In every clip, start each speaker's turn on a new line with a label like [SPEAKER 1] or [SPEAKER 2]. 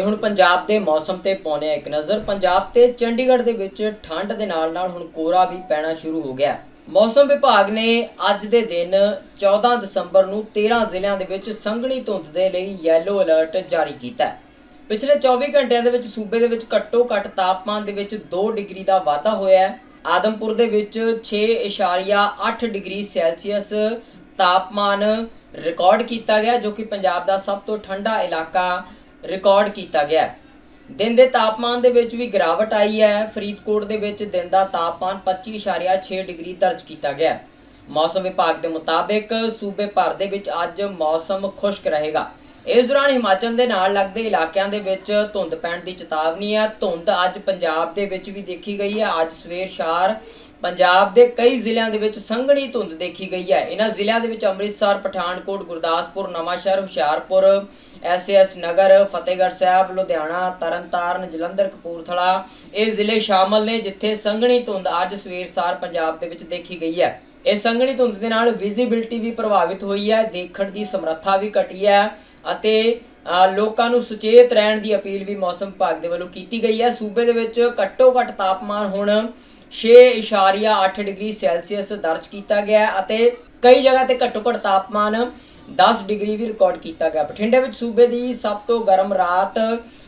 [SPEAKER 1] ਤੇ ਹੁਣ ਪੰਜਾਬ ਦੇ ਮੌਸਮ ਤੇ ਪਾਉਂਦੇ ਹਾਂ ਇੱਕ ਨਜ਼ਰ। ਪੰਜਾਬ ਤੇ ਚੰਡੀਗੜ੍ਹ ਦੇ ਵਿੱਚ ਠੰਡ ਦੇ ਨਾਲ ਨਾਲ ਹੁਣ ਕੋਰਾ ਵੀ ਪੈਣਾ ਸ਼ੁਰੂ ਹੋ ਗਿਆ। ਮੌਸਮ ਵਿਭਾਗ ਨੇ ਅੱਜ ਦੇ ਦਿਨ 14 ਦਸੰਬਰ ਨੂੰ 13 ਜ਼ਿਲ੍ਹਿਆਂ ਦੇ ਵਿੱਚ ਸੰਘਣੀ ਧੁੰਦ ਦੇ ਲਈ ਯੈਲੋ ਅਲਰਟ ਜਾਰੀ ਕੀਤਾ ਹੈ। ਪਿਛਲੇ 24 ਘੰਟਿਆਂ ਦੇ ਵਿੱਚ ਸੂਬੇ ਦੇ ਵਿੱਚ ਘੱਟੋ ਘੱਟ ਤਾਪਮਾਨ ਦੇ ਵਿੱਚ 2 ਡਿਗਰੀ ਦਾ ਵਾਧਾ ਹੋਇਆ ਹੈ। ਆਦਮਪੁਰ ਦੇ ਵਿੱਚ 6.8 ਡਿਗਰੀ ਸੈਲਸੀਅਸ ਤਾਪਮਾਨ ਰਿਕਾਰਡ ਕੀਤਾ ਗਿਆ, ਜੋ ਕਿ ਪੰਜਾਬ ਦਾ ਸਭ ਤੋਂ ਠੰਡਾ ਇਲਾਕਾ ਰਿਕਾਰਡ ਕੀਤਾ ਗਿਆ ਹੈ। ਦਿਨ ਦੇ ਤਾਪਮਾਨ ਦੇ ਵਿੱਚ ਵੀ ਗਿਰਾਵਟ ਆਈ ਹੈ। ਫਰੀਦਕੋਟ ਦੇ ਵਿੱਚ ਦਿਨ ਦਾ ਤਾਪਮਾਨ 25.6 ਡਿਗਰੀ ਦਰਜ ਕੀਤਾ ਗਿਆ ਮੌਸਮ ਵਿਭਾਗ ਦੇ ਮੁਤਾਬਿਕ ਸੂਬੇ ਭਰ ਦੇ ਵਿੱਚ ਅੱਜ ਮੌਸਮ ਖੁਸ਼ਕ ਰਹੇਗਾ। ਇਸ ਦੌਰਾਨ ਹਿਮਾਚਲ ਦੇ ਨਾਲ ਲੱਗਦੇ ਇਲਾਕਿਆਂ ਦੇ ਵਿੱਚ ਧੁੰਦ ਪੈਣ ਦੀ ਚੇਤਾਵਨੀ ਹੈ। ਧੁੰਦ ਅੱਜ ਪੰਜਾਬ ਦੇ ਵਿੱਚ ਵੀ ਦੇਖੀ ਗਈ ਹੈ। ਅੱਜ ਸਵੇਰ ਸ਼ਾਰ ਪੰਜਾਬ ਦੇ ਕਈ ਜ਼ਿਲ੍ਹਿਆਂ ਦੇ ਵਿੱਚ ਸੰਘਣੀ ਧੁੰਦ ਦੇਖੀ ਗਈ ਹੈ। ਇਹਨਾਂ ਜ਼ਿਲ੍ਹਿਆਂ ਦੇ ਵਿੱਚ ਅੰਮ੍ਰਿਤਸਰ, ਪਠਾਨਕੋਟ, ਗੁਰਦਾਸਪੁਰ, ਨਵਾਂਸ਼ਹਿਰ, ਹੁਸ਼ਿਆਰਪੁਰ ਐਸਐਸ ਨਗਰ, ਫਤਿਹਗੜ੍ਹ ਸਾਹਿਬ, ਲੁਧਿਆਣਾ, ਤਰਨਤਾਰਨ, ਜਲੰਧਰ, ਕਪੂਰਥਲਾ ਇਹ ਜ਼ਿਲ੍ਹੇ ਸ਼ਾਮਲ ਨੇ ਜਿੱਥੇ ਸੰਘਣੀ ਧੁੰਦ ਅੱਜ ਸਵੇਰ ਸਾਰ ਪੰਜਾਬ ਦੇ ਵਿੱਚ ਦੇਖੀ ਗਈ ਹੈ। ਇਹ ਸੰਘਣੀ ਧੁੰਦ ਦੇ ਨਾਲ ਵਿਜ਼ਿਬਿਲਟੀ ਵੀ ਪ੍ਰਭਾਵਿਤ ਹੋਈ ਹੈ, ਦੇਖਣ ਦੀ ਸਮਰੱਥਾ ਵੀ ਘਟੀ ਹੈ ਅਤੇ ਲੋਕਾਂ ਨੂੰ ਸੁਚੇਤ ਰਹਿਣ ਦੀ ਅਪੀਲ ਵੀ ਮੌਸਮ ਵਿਭਾਗ ਦੇ ਵੱਲੋਂ ਕੀਤੀ ਗਈ ਹੈ। ਸੂਬੇ ਦੇ ਵਿੱਚ ਘੱਟੋ ਘੱਟ ਤਾਪਮਾਨ ਹੁਣ 6.8 ਡਿਗਰੀ ਸੈਲਸੀਅਸ ਦਰਜ ਕੀਤਾ ਗਿਆ ਅਤੇ ਕਈ ਜਗ੍ਹਾ ਤੇ ਘੱਟੋ ਘੱਟ ਤਾਪਮਾਨ 10 ਡਿਗਰੀ ਵੀ ਰਿਕਾਰਡ ਕੀਤਾ ਗਿਆ। ਬਠਿੰਡੇ ਵਿੱਚ ਸੂਬੇ ਦੀ ਸਭ ਤੋਂ ਗਰਮ ਰਾਤ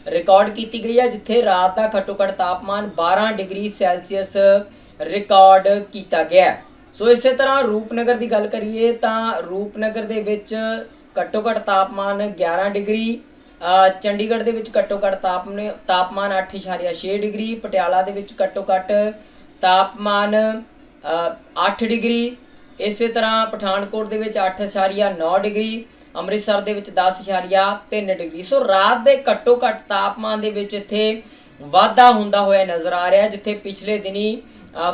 [SPEAKER 1] ਰਿਕਾਰਡ ਕੀਤੀ ਗਈ ਹੈ, ਜਿੱਥੇ ਰਾਤ ਦਾ ਘੱਟੋ ਘੱਟ ਤਾਪਮਾਨ 12 ਡਿਗਰੀ ਸੈਲਸੀਅਸ ਰਿਕਾਰਡ ਕੀਤਾ ਗਿਆ ਸੋ ਇਸੇ ਤਰ੍ਹਾਂ ਰੂਪਨਗਰ ਦੀ ਗੱਲ ਕਰੀਏ ਤਾਂ ਰੂਪਨਗਰ ਦੇ ਵਿੱਚ ਘੱਟੋ ਘੱਟ ਤਾਪਮਾਨ 11 ਡਿਗਰੀ ਚੰਡੀਗੜ੍ਹ ਦੇ ਵਿੱਚ ਘੱਟੋ ਘੱਟ ਤਾਪਮਾਨ ਤਾਪਮਾਨ 8.6 ਡਿਗਰੀ, ਪਟਿਆਲਾ ਦੇ ਵਿੱਚ ਘੱਟੋ ਘੱਟ ਤਾਪਮਾਨ ਅ, 8 ਡਿਗਰੀ। ਇਸੇ ਤਰ੍ਹਾਂ ਪਠਾਨਕੋਟ ਦੇ ਵਿੱਚ 8.9 ਡਿਗਰੀ ਅੰਮ੍ਰਿਤਸਰ ਦੇ ਵਿੱਚ 10.3 ਡਿਗਰੀ। ਸੋ ਰਾਤ ਦੇ ਘੱਟੋ ਘੱਟ ਤਾਪਮਾਨ ਦੇ ਵਿੱਚ ਇੱਥੇ ਵਾਧਾ ਹੁੰਦਾ ਹੋਇਆ ਨਜ਼ਰ ਆ ਰਿਹਾ ਜਿੱਥੇ ਪਿਛਲੇ ਦਿਨੀ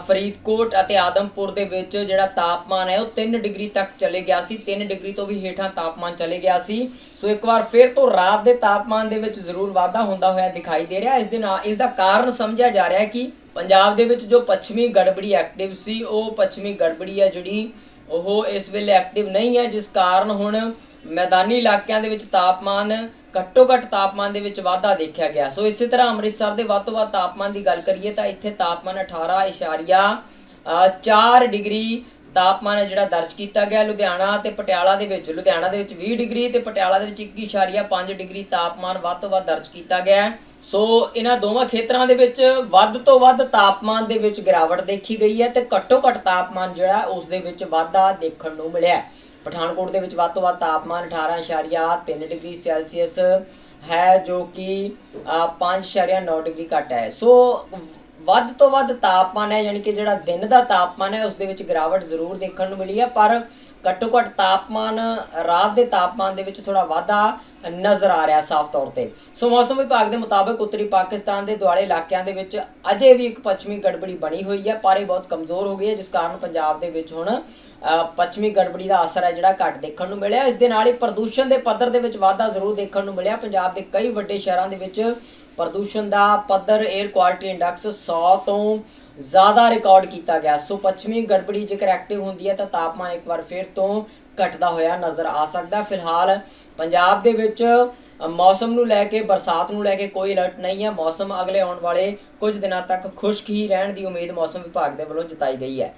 [SPEAKER 1] ਫਰੀਦਕੋਟ ਅਤੇ ਆਦਮਪੁਰ ਦੇ ਵਿੱਚ ਜਿਹੜਾ ਤਾਪਮਾਨ ਹੈ ਉਹ 3 ਡਿਗਰੀ ਤੱਕ ਚਲੇ ਗਿਆ ਸੀ। 3 ਡਿਗਰੀ ਤੋਂ ਵੀ ਹੇਠਾਂ ਤਾਪਮਾਨ ਚਲੇ ਗਿਆ ਸੀ। ਸੋ ਇੱਕ ਵਾਰ ਫਿਰ ਤੋਂ ਰਾਤ ਦੇ ਤਾਪਮਾਨ ਦੇ ਵਿੱਚ ਜ਼ਰੂਰ ਵਾਧਾ ਹੁੰਦਾ ਹੋਇਆ ਦਿਖਾਈ ਦੇ ਰਿਹਾ। ਇਸ ਦੇ ਨਾਲ ਇਸ ਦਾ ਕਾਰਨ ਸਮਝਿਆ ਜਾ ਰਿਹਾ ਹੈ ਕਿ ਪੰਜਾਬ ਦੇ ਵਿੱਚ ਜੋ ਪੱਛਮੀ ਗੜਬੜੀ ਐਕਟਿਵ ਸੀ, ਉਹ ਪੱਛਮੀ ਗੜਬੜੀ ਹੈ ਜਿਹੜੀ, ਉਹ ਇਸ ਵੇਲੇ ਐਕਟਿਵ ਨਹੀਂ ਹੈ ਜਿਸ ਕਾਰਨ ਹੁਣ ਮੈਦਾਨੀ ਇਲਾਕਿਆਂ ਦੇ ਵਿੱਚ ਤਾਪਮਾਨ ਘੱਟੋ ਘੱਟ ਤਾਪਮਾਨ ਦੇ ਵਿੱਚ ਵਾਧਾ ਦੇਖਿਆ ਗਿਆ। ਸੋ ਇਸੇ ਤਰ੍ਹਾਂ ਅੰਮ੍ਰਿਤਸਰ ਦੇ ਵੱਧ ਤੋਂ ਵੱਧ ਤਾਪਮਾਨ ਦੀ ਗੱਲ ਕਰੀਏ ਤਾਂ ਇੱਥੇ ਤਾਪਮਾਨ 18.4 ਡਿਗਰੀ ਤਾਪਮਾਨ ਹੈ ਜਿਹੜਾ ਦਰਜ ਕੀਤਾ ਗਿਆ। ਲੁਧਿਆਣਾ ਤੇ ਪਟਿਆਲਾ ਦੇ ਵਿੱਚ, ਲੁਧਿਆਣਾ ਦੇ ਵਿੱਚ 20 ਡਿਗਰੀ ਤੇ ਪਟਿਆਲਾ ਦੇ ਵਿੱਚ 21.5 ਡਿਗਰੀ ਤਾਪਮਾਨ ਵੱਧ ਤੋਂ ਵੱਧ ਦਰਜ ਕੀਤਾ ਗਿਆ। ਸੋ ਇਹਨਾਂ ਦੋਵਾਂ ਖੇਤਰਾਂ ਦੇ ਵਿੱਚ ਵੱਧ ਤੋਂ ਵੱਧ ਤਾਪਮਾਨ ਦੇ ਵਿੱਚ ਗਿਰਾਵਟ ਦੇਖੀ ਗਈ ਹੈ ਤੇ ਘੱਟੋ ਘੱਟ ਤਾਪਮਾਨ ਜਿਹੜਾ ਉਸ ਦੇ ਵਿੱਚ ਵਾਧਾ ਦੇਖਣ ਨੂੰ ਮਿਲਿਆ ਪਠਾਨਕੋਟ ਦੇ ਵਿੱਚ ਵੱਧ ਤੋਂ ਵੱਧ ਤਾਪਮਾਨ 18.3 ਡਿਗਰੀ ਸੈਲਸੀਅਸ ਹੈ ਜੋ ਕਿ ਅ, 5.9 ਡਿਗਰੀ ਘੱਟ ਹੈ। ਸੋ ਵੱਧ ਤੋਂ ਵੱਧ ਤਾਪਮਾਨ ਹੈ, ਯਾਨੀ ਕਿ ਜਿਹੜਾ ਦਿਨ ਦਾ ਤਾਪਮਾਨ ਹੈ, ਉਸ ਦੇ ਵਿੱਚ ਗਿਰਾਵਟ ਜ਼ਰੂਰ ਦੇਖਣ ਨੂੰ ਮਿਲੀ ਹੈ, ਪਰ ਘੱਟੋ ਘੱਟ ਤਾਪਮਾਨ, ਰਾਤ ਦੇ ਤਾਪਮਾਨ ਦੇ ਵਿੱਚ ਥੋੜਾ ਵਾਧਾ ਨਜ਼ਰ ਆ ਰਿਹਾ ਸਾਫ਼ ਤੌਰ ਤੇ। ਸੋ ਮੌਸਮ ਵਿਭਾਗ ਦੇ ਮੁਤਾਬਕ ਉੱਤਰੀ ਪਾਕਿਸਤਾਨ ਦੇ ਦੁਆਲੇ ਇਲਾਕਿਆਂ ਦੇ ਵਿੱਚ ਅਜੇ ਵੀ ਇੱਕ ਪੱਛਮੀ ਗੜਬੜੀ ਬਣੀ ਹੋਈ ਹੈ, ਪਰ ਇਹ ਬਹੁਤ ਕਮਜ਼ੋਰ ਹੋ ਗਈ ਹੈ, ਜਿਸ ਕਾਰਨ ਪੰਜਾਬ ਦੇ ਵਿੱਚ ਹੁਣ ਪੱਛਮੀ ਗੜਬੜੀ ਦਾ ਅਸਰ ਹੈ, ਜਿਹੜਾ ਘੱਟ ਦੇਖਣ ਨੂੰ ਮਿਲਿਆ। ਇਸ ਦੇ ਨਾਲ ਹੀ ਪ੍ਰਦੂਸ਼ਣ ਦੇ ਪੱਧਰ ਦੇ ਵਿੱਚ ਵਾਧਾ ਜ਼ਰੂਰ ਦੇਖਣ ਨੂੰ ਮਿਲਿਆ। ਪੰਜਾਬ ਦੇ ਕਈ ਵੱਡੇ ਸ਼ਹਿਰਾਂ ਦੇ ਵਿੱਚ ਪ੍ਰਦੂਸ਼ਣ ਦਾ ਪੱਧਰ 에ਅਰ ਕੁਆਲਿਟੀ ਇੰਡੈਕਸ 100 ਤੋਂ ਜ਼ਿਆਦਾ ਰਿਕਾਰਡ ਕੀਤਾ ਗਿਆ। ਸੋ ਪੱਛਮੀ ਗੜਬੜੀ ਜੇਕਰ ਐਕਟਿਵ ਹੁੰਦੀ ਹੈ ਤਾਂ ਤਾਪਮਾਨ ਇੱਕ ਵਾਰ ਫਿਰ ਤੋਂ ਘਟਦਾ ਹੋਇਆ ਨਜ਼ਰ ਆ ਸਕਦਾ। ਫਿਲਹਾਲ ਪੰਜਾਬ ਦੇ ਵਿੱਚ ਮੌਸਮ ਨੂੰ ਲੈ ਕੇ, ਬਰਸਾਤ ਨੂੰ ਲੈ ਕੇ ਕੋਈ ਅਲਰਟ ਨਹੀਂ ਹੈ। ਮੌਸਮ ਅਗਲੇ ਆਉਣ ਵਾਲੇ ਕੁਝ ਦਿਨਾਂ ਤੱਕ ਖੁਸ਼ਕ ਹੀ ਰਹਿਣ ਦੀ ਉਮੀਦ ਮੌਸਮ ਵਿਭਾਗ ਦੇ ਵੱਲੋਂ ਜਤਾਈ ਗਈ ਹੈ।